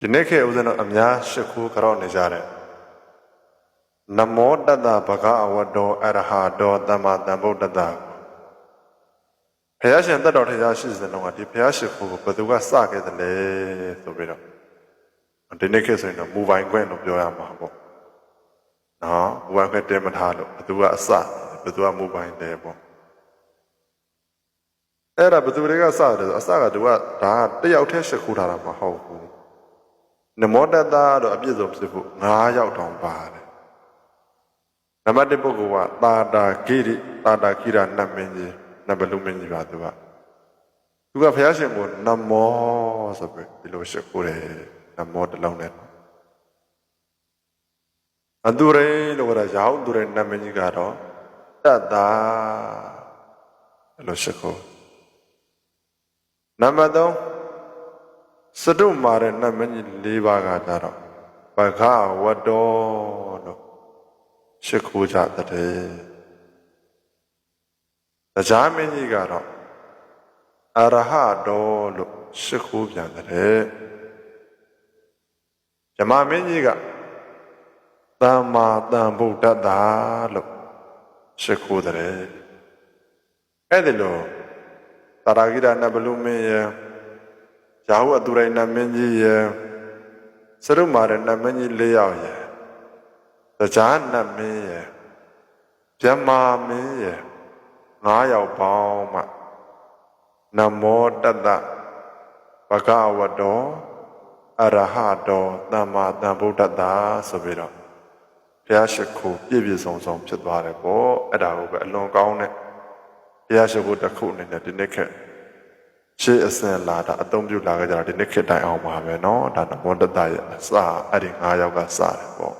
ဒီနေ့ခေတ်ဦးဇင်းတို့အများရှ िख ိုးကြောက်နေကြတယ်နမောတတ္တဗဂအဝတ္တောအရဟတောသမ္မာသမ္ဗုဒ္ဓတ္တဘုရားရှင်တတ်တော်တရားရှိစဉ်တုန်းကဒီဘုရားရှိခိုးကိုဘယ်သူကစခဲ့တယ်လဲဆိုပြီးတော့ဒီနေ့ခေတ်ဆိုရင်တော့မူပိုင်ခွင့်လို့ပြောရမှာပေါ့နော်မူပိုင်ခွင့်တင်မထားလို့ဘယ်သူကအစဘယ်သူကမူပိုင်တယ်ပေါ့အဲ့ဒါဘယ်သူတွေကစတယ်ဆိုအစကသူကဒါကတယောက်တည်းရှိခိုးထားတာမဟုတ်ဘူး နမောတတ္တတော့အပြည့်စုံဖြစ်ဖို့9ယောက်တောင်ပါတယ်နံပါတ်1ပုဂ္ဂိုလ်ကတာတာဂိရိတာတာခိရနတ်မင်းကြီးနတ်ဘလူမင်းကြီးပါသူကသူကဘုရားရှင်ကိုနမောဆိုပြီးဒီလိုရှိခိုးတယ်နမောတစ်လုံးနဲ့အတူရိလို့ကရောင်းသူရိနတ်မင်းကြီးကတော့တတ္တာဒီလိုရှိခိုးနံပါတ်3 စတုမာရနတ်မင်းကြီး၄ပါးကကြတော့ဘဂဝတ္တောလို့ရှိခိုးကြတဲ့တရားမင်းကြီးကတော့အရဟတောလို့ရှိခိုးပြန်တဲ့ဇမမင်းကြီးကသမ္မာသမ္ဗုဒ္ဓတ္တာလို့ရှိခိုးတဲ့အဲ့ဒီလိုတာရာဂိရနဘလူမင်းရဲ့ ရာဟုအတူရိုင်နတ်မင်းကြီးရဲ့စရုမာရနတ်မင်းကြီး၄ယောက်ရဲ့တရားနတ်မင်းရဲ့မြမမင်းရဲ့၅ယောက်ပေါင်းမှနမောတတ္တဘဂဝတောအရဟတောသမ္မာသမ္ဗုဒ္ဓတ္တဆိုပြီးတော့ဘုရားရှိခိုးပြည့်ပြည့်စုံစုံဖြစ်သွားတယ်ပေါ့အဲ့ဒါကိုပဲအလွန်ကောင်းတဲ့ဘုရားရှိခိုးတစ်ခုအနေနဲ့ဒီနေ့ခေတ် ရှေးအစင်လာတာအသုံးပြုလာကြကြတာဒီနေ့ခေတ်တိုင်အောင်ပါပဲเนาะဒါနမောတတရဲ့အစအဲ့ဒီ၅ယောက်ကစတယ်ပေါ့